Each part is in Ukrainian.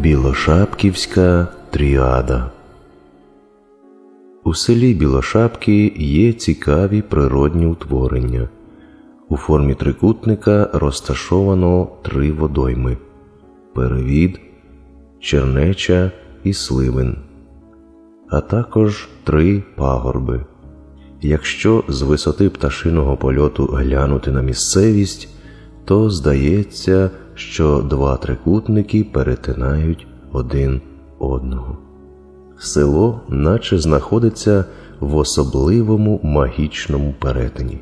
Білошапківська тріада У селі Білошапки є цікаві природні утворення. У формі трикутника розташовано три водойми перевід, чернеча і сливин, а також три пагорби. Якщо з висоти пташиного польоту глянути на місцевість, то здається, що два трикутники перетинають один одного. Село наче знаходиться в особливому магічному перетині.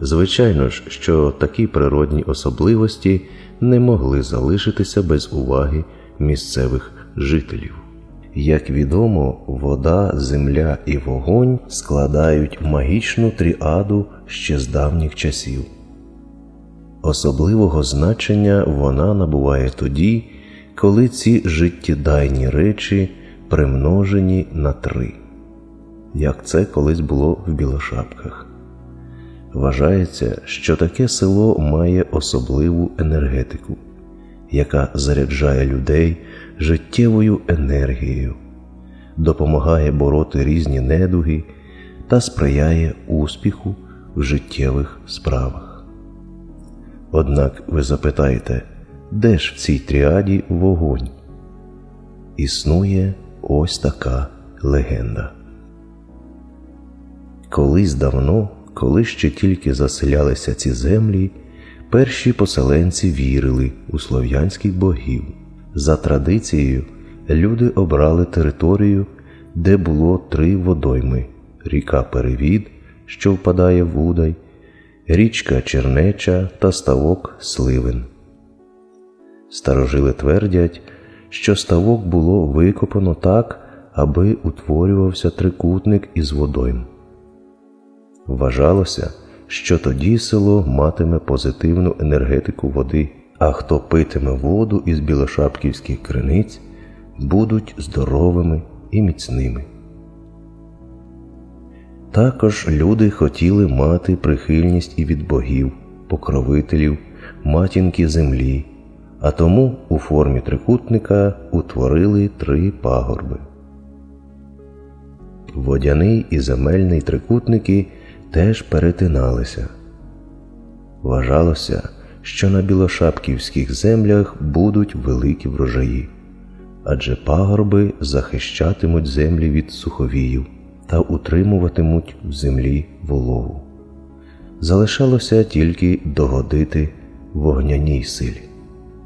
Звичайно ж, що такі природні особливості не могли залишитися без уваги місцевих жителів. Як відомо, вода, земля і вогонь складають магічну тріаду ще з давніх часів. Особливого значення вона набуває тоді, коли ці життєдайні речі примножені на три, як це колись було в Білошапках. Вважається, що таке село має особливу енергетику, яка заряджає людей життєвою енергією, допомагає бороти різні недуги та сприяє успіху в життєвих справах. Однак ви запитаєте, де ж в цій тріаді вогонь? Існує ось така легенда. Колись давно, коли ще тільки заселялися ці землі, перші поселенці вірили у слов'янських богів. За традицією, люди обрали територію, де було три водойми: ріка Перевід, що впадає в Удай, річка Чернеча та ставок Сливин. Старожили твердять, що ставок було викопано так, аби утворювався трикутник із водойм. Вважалося, що тоді село матиме позитивну енергетику води, а хто питиме воду із білошапківських криниць, будуть здоровими і міцними. Також люди хотіли мати прихильність і від богів, покровителів, матінки землі, а тому у формі трикутника утворили три пагорби. Водяний і земельний трикутники теж перетиналися. Вважалося, що на білошапківських землях будуть великі врожаї, адже пагорби захищатимуть землі від суховіїв та утримуватимуть в землі вологу. Залишалося тільки догодити вогняній силі.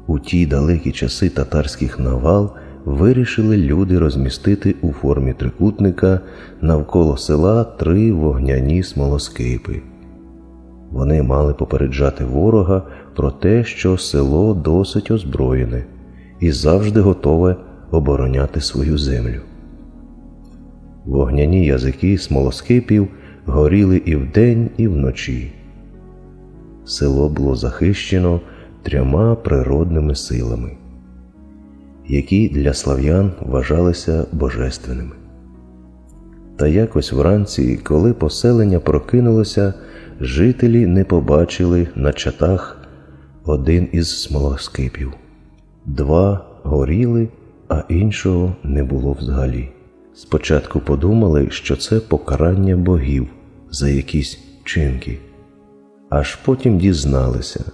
У ті далекі часи татарських навал вирішили люди розмістити у формі трикутника навколо села три вогняні смолоскипи. Вони мали попереджати ворога про те, що село досить озброєне і завжди готове обороняти свою землю. Вогняні язики смолоскипів горіли і вдень, і вночі. Село було захищено трьома природними силами, які для слав'ян вважалися божественними. Та якось вранці, коли поселення прокинулося, жителі не побачили на чатах один із смолоскипів. Два горіли, а іншого не було взагалі. Спочатку подумали, що це покарання богів за якісь чинки, аж потім дізналися.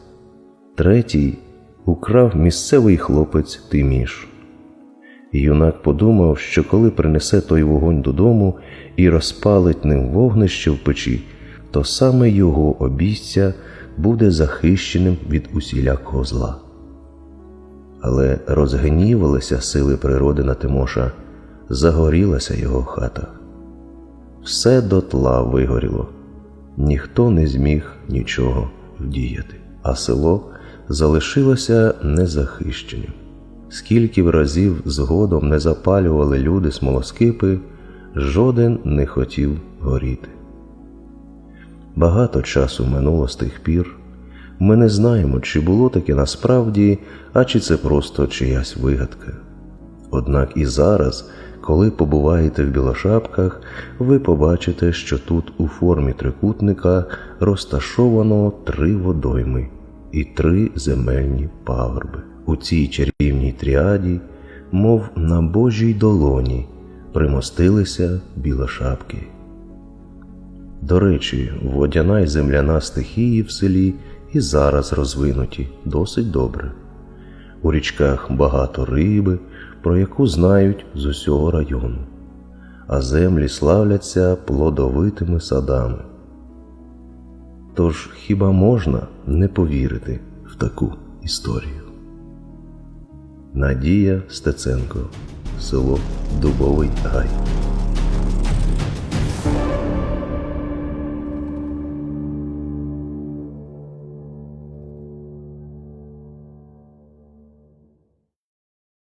Третій украв місцевий хлопець Тиміш. Юнак подумав, що коли принесе той вогонь додому і розпалить ним вогнище в печі, то саме його обійстя буде захищеним від усілякого зла. Але розгнівалися сили природи на Тимоша, загорілася його хата. Все дотла вигоріло, ніхто не зміг нічого вдіяти, а село залишилося незахищеним. Скільки б разів згодом не запалювали люди смолоскипи, жоден не хотів горіти. Багато часу минуло з тих пір. Ми не знаємо, чи було таке насправді, а чи це просто чиясь вигадка. Однак і зараз, коли побуваєте в білошапках, ви побачите, що тут у формі трикутника розташовано три водойми і три земельні пагорби. У цій чарівній тріаді, мов на Божій долоні, примостилися білошапки. До речі, водяна й земляна стихії в селі і зараз розвинуті досить добре. У річках багато риби, про яку знають з усього району, а землі славляться плодовитими садами. Тож хіба можна не повірити в таку історію? Надія Стеценко, село Дубовий Гай.